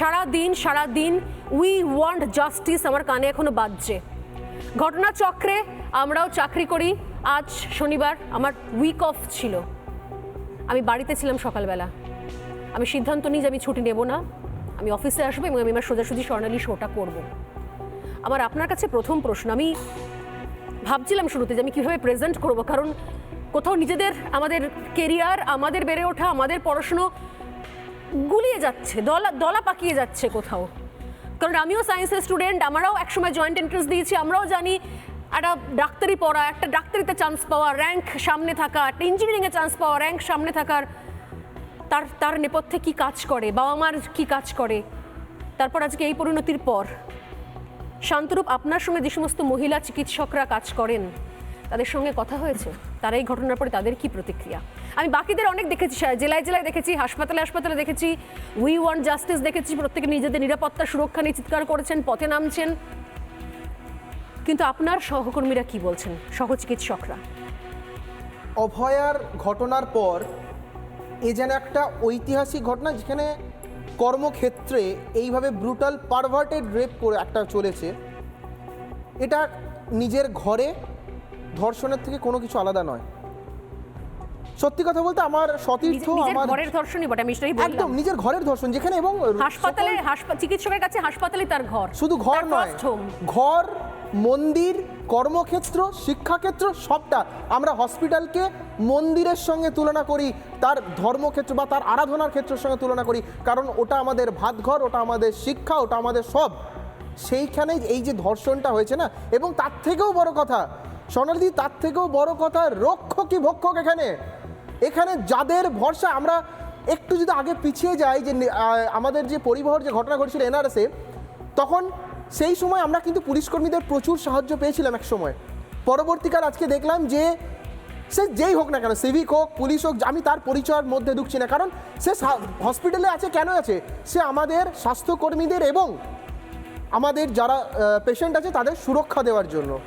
সারা দিন সারা দিন we want justice আমার কানে এখনও বাজছে। ঘটনাচক্রে আমরাও চাকরি করি। আজ শনিবার আমার উইক অফ ছিল। আমি বাড়িতে ছিলাম সকালবেলা। আমি সিদ্ধান্ত নিই যে আমি ছুটি নেব না। আমি অফিসে আসব এবং আমি আমার সোজাসুজি স্বর্ণালী শোটা করব। আমার আপনার কাছে প্রথম প্রশ্ন, আমি ভাবছিলাম শুরুতে যে আমি কীভাবে প্রেজেন্ট করব, কারণ কোথাও নিজেদের, আমাদের কেরিয়ার আমাদের বেড়ে ওঠা, আমাদের পড়াশুনো গুলিয়ে যাচ্ছে, দলা দলা পাকিয়ে যাচ্ছে কোথাও। কারণ আমিও সায়েন্সের স্টুডেন্ট আমরাও একসময় জয়েন্ট এন্ট্রেন্স দিয়েছি, আমরাও জানি একটা ডাক্তারি পড়া, একটা ডাক্তারিতে চান্স পাওয়া র্যাঙ্ক সামনে থাকা, একটা ইঞ্জিনিয়ারিংয়ে চান্স পাওয়া র্যাঙ্ক সামনে থাকার, তার তার নেপথ্যে কি কাজ করে বাবা মার কী কাজ করে? তারপর আজকে এই পরিণতির পর, শান্তরূপ আপনার সঙ্গে যে সমস্ত মহিলা চিকিৎসকরা কাজ করেন, তাদের সঙ্গে কথা হয়েছে, তারা এই ঘটনার পরে তাদের কি প্রতিক্রিয়া? আমি বাকিদের অনেক দেখেছি জেলায় জেলায় দেখেছি, হাসপাতালে হাসপাতালে দেখেছি উই ওয়ান্ট জাস্টিস দেখেছি, প্রত্যেকে নিজেদের নিরাপত্তা সুরক্ষা নিয়ে চিৎকার করেছেন, পথে নামছেন। কিন্তু আপনার সহকর্মীরা কি বলছেন? সহচিকিৎসকরা। অভয়ার ঘটনার পর এ যেন একটা ঐতিহাসিক ঘটনা, যেখানে কর্মক্ষেত্রে এইভাবে ব্রুটাল পারভার্টেড রেপ করে একটা চলেছে। এটা নিজের ঘরে, ধর্ষণের থেকে কোনো কিছু আলাদা নয়। সত্যি কথা বলতে আমার সতীর্থ আমার ঘরের ধর্ষণই বটে আমি সেটাই বললাম। একদম নিজের ঘরের ধর্ষণ যেখানে এবং হাসপাতালে চিকিৎসকের কাছে হাসপাতালে তার ঘর। শুধু ঘর নয় ঘর মন্দির কর্মক্ষেত্র শিক্ষাক্ষেত্র সবটা আমরা হসপিটালকে মন্দিরের সঙ্গে তুলনা করি তার ধর্মক্ষেত্র বা তার আরাধনার ক্ষেত্রের সঙ্গে তুলনা করি কারণ ওটা আমাদের ভাতঘর ওটা আমাদের শিক্ষা ওটা আমাদের সব। সেইখানে এই যে ধর্ষণটা হয়েছে না এবং তার থেকেও বড় কথা সোনালি তার থেকেও বড় কথা রক্ষক কি ভক্ষক এখানে। এখানে যাদের ভরসা, আমরা একটু যদি আগে পিছিয়ে যাই যে আমাদের যে পরিবহন যে ঘটনা ঘটেছিল এনআরএসে তখন সেই সময় আমরা কিন্তু পুলিশ কর্মীদের প্রচুর সাহায্য পেয়েছিলাম এক সময়। পরবর্তীকাল আজকে দেখলাম যে সে যেই হোক না কেন সিভিক হোক, পুলিশ হোক, আমি তার পরিচয়ের মধ্যে ঢুকছি না। কারণ সা- হসপিটালে আছে, কেন আছে? সে আমাদের স্বাস্থ্যকর্মীদের এবং আমাদের যারা পেশেন্ট আছে, তাদের সুরক্ষা দেওয়ার জন্য।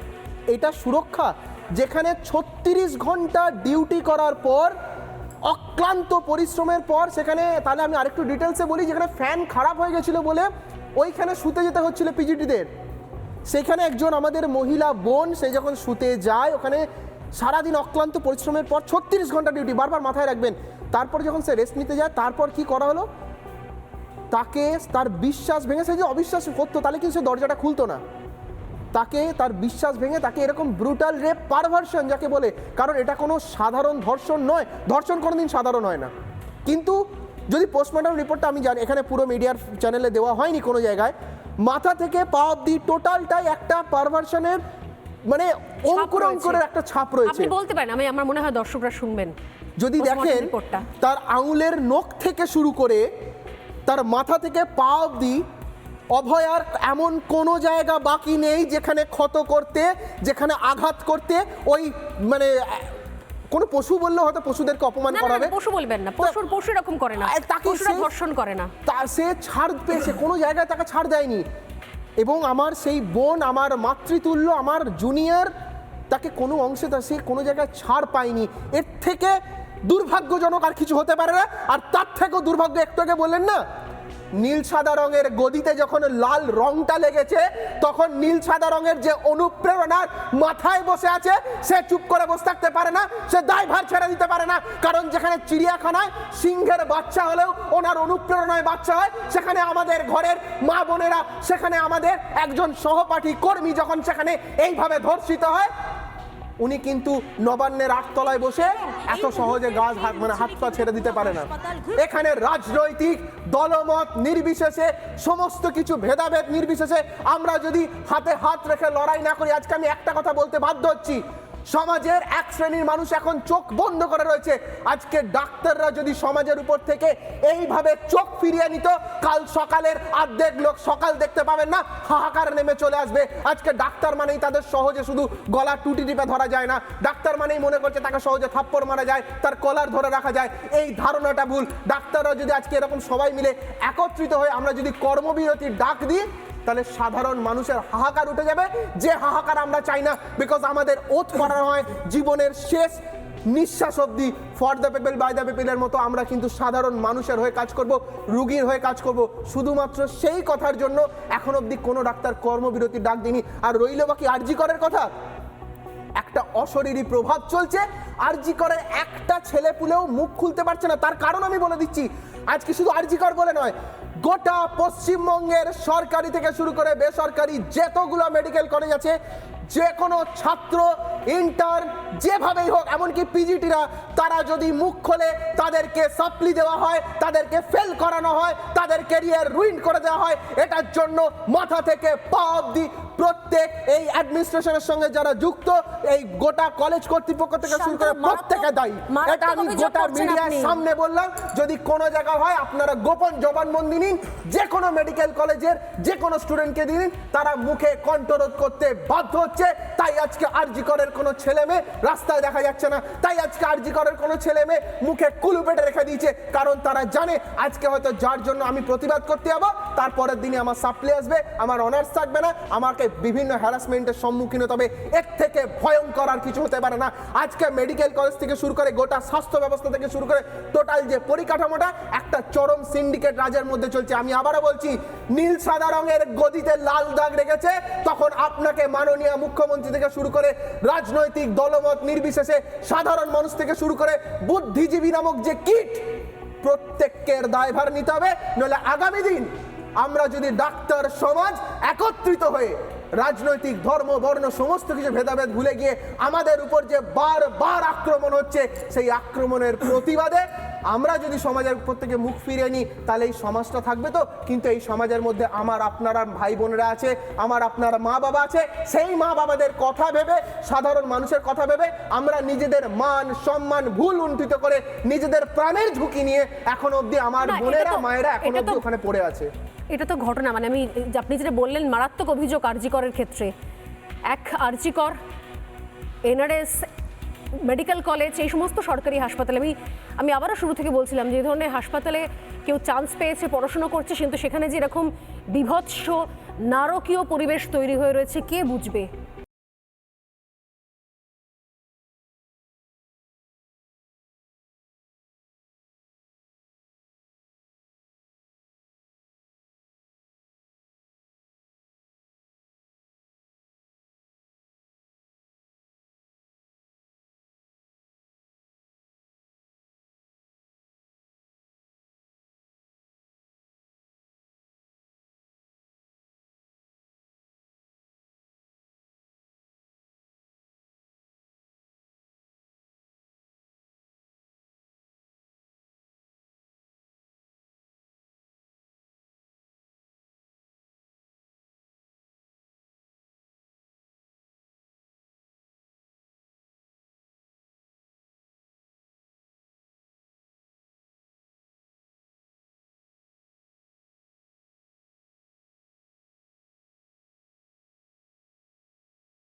এটা সুরক্ষা যেখানে ছত্রিশ ঘণ্টা ডিউটি করার পর, অক্লান্ত পরিশ্রমের পর, সেখানে তাহলে আমি আরেকটু ডিটেলসে বলি, যেখানে ফ্যান খারাপ হয়ে গেছিল বলে ওইখানে শুতে যেতে হচ্ছিল পিজিটিদের সেখানে একজন আমাদের মহিলা বোন, সে যখন শুতে যায়, ওখানে সারাদিন অক্লান্ত পরিশ্রমের পর ছত্রিশ ঘণ্টা ডিউটি, বারবার মাথায় রাখবেন। তারপর যখন সে রেস্ট নিতে যায়, তারপর কি করা হলো? তাকে তার বিশ্বাস ভেঙে, সে যে অবিশ্বাস করতো, তাহলে কিন্তু সে দরজাটা খুলতো না। তাকে তার বিশ্বাস ভেঙে তাকে এরকম ব্রুটাল রেপ পারভার্সন যাকে বলে কারণ এটা কোনো সাধারণ ধর্ষণ নয় ধর্ষণ কোনোদিন সাধারণ হয় না কিন্তু যদি পোস্টমর্টম রিপোর্টটা আমি জানি এখানে পুরো মিডিয়ার চ্যানেলে দেওয়া হয়নি কোনো জায়গায় মাথা থেকে পা অব্দি টোটালটাই একটা পারভার্সনের মানে অঙ্কুর। অঙ্কুরের একটা ছাপ রয়েছে আপনি বলতে পারেন আমি আমার মনে হয় দর্শকরা শুনবেন যদি দেখেন। তার আঙুলের নখ থেকে শুরু করে তার মাথা থেকে পা অবধি অভয়ার এমন কোনো জায়গা বাকি নেই যেখানে ক্ষত করতে যেখানে আঘাত করতে ওই মানে কোনো পশু বললে হয়তো পশুদেরকে অপমান করা হবে পশু বলবেন না। পশুর পশু এরকম করে না। তাকে পশুরা ধর্ষণ করে না। তা সে ছাড় পেয়েছে কোনো জায়গায় তাকে ছাড় দেয়নি। এবং আমার সেই বোন আমার মাতৃতুল্য আমার জুনিয়র তাকে কোনো অংশে তা সে কোনো জায়গায় ছাড় পায়নি। এর থেকে দুর্ভাগ্যজনক আর কিছু হতে পারে না। আর তার থেকেও দুর্ভাগ্য একটু আগে বললেন না নীল সাদা রঙের গদিতে যখন লাল রংটা লেগেছে, তখন নীল সাদা রঙের যে অনুপ্রেরণার মাথায় বসে আছে, সে চুপ করে বসে থাকতে পারে না, সে দায়ভার ছেড়ে দিতে পারে না। কারণ যেখানে চিড়িয়াখানায় সিংহের বাচ্চা হলেও ওনার অনুপ্রেরণায় বাচ্চা হয়, সেখানে আমাদের ঘরের মা বোনেরা, সেখানে আমাদের একজন সহপাঠী কর্মী যখন সেখানে এইভাবে ধর্ষিত হয় উনি কিন্তু নবান্নের আটতলায় বসে এত সহজে গাছ হাত মানে হাত পা ছেড়ে দিতে পারে না। এখানে রাজনৈতিক দলমত নির্বিশেষে, সমস্ত কিছু ভেদাভেদ নির্বিশেষে, আমরা যদি হাতে হাত রেখে লড়াই না করি, আজকে আমি একটা কথা বলতে বাধ্য হচ্ছি। সমাজের এক শ্রেণির মানুষ এখন চোখ বন্ধ করে রয়েছে। আজকে ডাক্তাররা যদি সমাজের উপর থেকে এইভাবে চোখ ফিরিয়ে নিত, কাল সকালের অর্ধেক লোক সকাল দেখতে পাবেন না, হাহাকার নেমে চলে আসবে। আজকে ডাক্তার মানেই তাদের সহজে শুধু গলা টুটি টিপে ধরা যায় না। ডাক্তার মানেই মনে করছে তাকে সহজে থাপ্পড় মারা যায়, তার কলার ধরে রাখা যায়। এই ধারণাটা ভুল। ডাক্তাররা যদি আজকে এরকম সবাই মিলে একত্রিত হয়ে আমরা যদি কর্মবিরতির ডাক দিই তাহলে সাধারণ মানুষের হাহাকার উঠে যাবে। যে হাহাকার আমরা চাই না বিকজ আমাদের ওত করা হয় জীবনের শেষ নিঃশ্বাস অবধি। For the people by the পেপেলের মতো আমরা কিন্তু সাধারণ মানুষের হয়ে কাজ করব, রুগীর হয়ে কাজ করব। শুধুমাত্র সেই কথার জন্য এখন অবধি কোনো ডাক্তার কর্মবিরতির ডাক দিনি আর রইল বাকি আরজি করের কথা। একটা অশরীরী প্রভাব চলছে, আরজি করে একটা ছেলে পুলেও মুখ খুলতে পারছে না। তার কারণ আমি বলে দিচ্ছি আজকে শুধু আরজি কর বলে নয়, গোটা পশ্চিমবঙ্গের সরকারি থেকে শুরু করে বেসরকারি যতগুলো মেডিকেল কলেজ আছে, যে কোনো ছাত্র ইন্টার যেভাবেই হোক, এমনকি পিজিটিরা তারা যদি মুখ খোলে, তাদেরকে সাপ্লি দেওয়া হয়, তাদেরকে ফেল করানো হয়, তাদের ক্যারিয়ার রুইন করে দেওয়া হয়, এটার জন্য মাথা থেকে পা অবধি প্রত্যেক এই অ্যাডমিনিস্ট্রেশনের সঙ্গে যারা যুক্ত এই গোটা কলেজ কর্তৃপক্ষ থেকে শুরু করে প্রত্যেকে দায়ী। এটা আমি গোটা মিডিয়ার সামনে বললাম যদি কোনো জায়গা হয় আপনারা গোপন জবানবন্দি নিন যে কোনো মেডিকেল কলেজের যে কোনো স্টুডেন্টকে দিন তারা মুখে কণ্ঠরোধ করতে বাধ্য হচ্ছে। তাই আজকে আরজি করের কোনো ছেলে মেয়ে রাস্তায় দেখা যাচ্ছে না। তাই আজকে আরজি করের কোনো ছেলে মেয়ে মুখে কুলু পেটে রেখে দিয়েছে। কারণ তারা জানে, আজকে হয়তো যার জন্য আমি প্রতিবাদ করতে যাব, তারপরের দিনে আমার সাপ্লি আসবে, আমার অনার্স থাকবে না, আমাকে বিভিন্ন হ্যারাসমেন্টের সম্মুখীন হতে হবে। এর থেকে ভয়ঙ্কর আর কিছু হতে পারে না। আজকে মেডিকেল কলেজ থেকে শুরু করে গোটা স্বাস্থ্য ব্যবস্থা থেকে শুরু করে টোটাল যে পরিকাঠামোটা, একটা চরম সিন্ডিকেট রাজের মধ্যে চলছে। আমি আবারও বলছি, নীল সাদা রঙের গদিতে লাল দাগ রেখেছে, তখন আপনাকে মাননীয় মুখ্যমন্ত্রী থেকে শুরু করে রাজনৈতিক দলমত নির্বিশেষে সাধারণ মানুষ থেকে শুরু করে বুদ্ধিজীবী নামক যে কিট প্রত্যেকের দায়ভার নিতে হবে। নইলে আগামী দিন আমরা যদি ডাক্তার সমাজ একত্রিত হয়ে রাজনৈতিক ধর্ম, বর্ণ, সমস্ত কিছু ভেদাভেদ ভুলে গিয়ে আমাদের উপর যে বারবার আক্রমণ হচ্ছে, সেই আক্রমণের প্রতিবাদে আমরা যদি সমাজের প্রত্যেকে মুখ ফিরিয়ে নিই তাহলে এই সমাজটা থাকবে তো? কিন্তু এই সমাজের মধ্যে আমার আপনারা ভাই বোনেরা আছে আমার আপনার মা বাবা আছে সেই মা বাবাদের কথা ভেবে সাধারণ মানুষের কথা ভেবে আমরা নিজেদের মান সম্মান ভুল উন্ঠিত করে নিজেদের প্রাণের ঝুঁকি নিয়ে এখন অবধি আমার বোনেরা মায়েরা এখন অবধি ওখানে পড়ে আছে। এটা তো ঘটনা মানে আমি আপনি যেটা বললেন মারাত্মক অভিযোগ আরজিকরের ক্ষেত্রে। এক আরজিকর এনআরএস মেডিকেল কলেজ, এই সমস্ত সরকারি হাসপাতালে। আমি আমি আবারও শুরু থেকে বলছিলাম যে ধরনের হাসপাতালে কেউ চান্স পেয়েছে, পড়াশুনো করছে, কিন্তু সেখানে যে এরকম বিভৎস, নারকীয় পরিবেশ তৈরি হয়ে রয়েছে, কে বুঝবে?